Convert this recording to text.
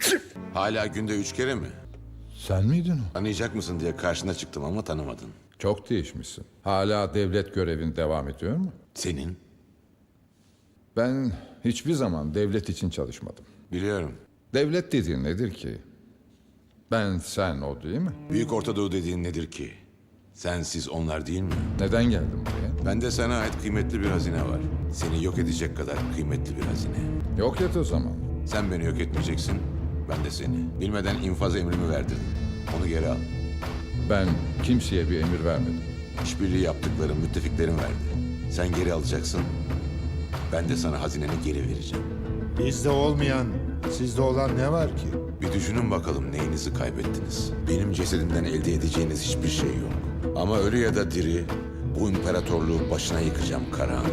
Hala günde üç kere mi? Sen miydin o? Tanıyacak mısın diye karşına çıktım ama tanımadın. Çok değişmişsin. Hala devlet görevin devam ediyor mu? Senin? Ben hiçbir zaman devlet için çalışmadım. Biliyorum. Devlet dediğin nedir ki? Ben, sen, o değil mi? Büyük Ortadoğu dediğin nedir ki? Sensiz onlar değil mi? Neden geldin buraya? Bende sana ait kıymetli bir hazine var. Seni yok edecek kadar kıymetli bir hazine. Yok et o zaman. Sen beni yok etmeyeceksin, ben de seni. Bilmeden infaz emrimi verdim. Onu geri al. Ben kimseye bir emir vermedim. İşbirliği yaptıklarım müttefiklerim verdi. Sen geri alacaksın, ben de sana hazineni geri vereceğim. Bizde olmayan, sizde olan ne var ki? Bir düşünün bakalım neyinizi kaybettiniz. Benim cesedimden elde edeceğiniz hiçbir şey yok. Ama ölü ya da diri bu imparatorluğu başına yıkacağım Karahan.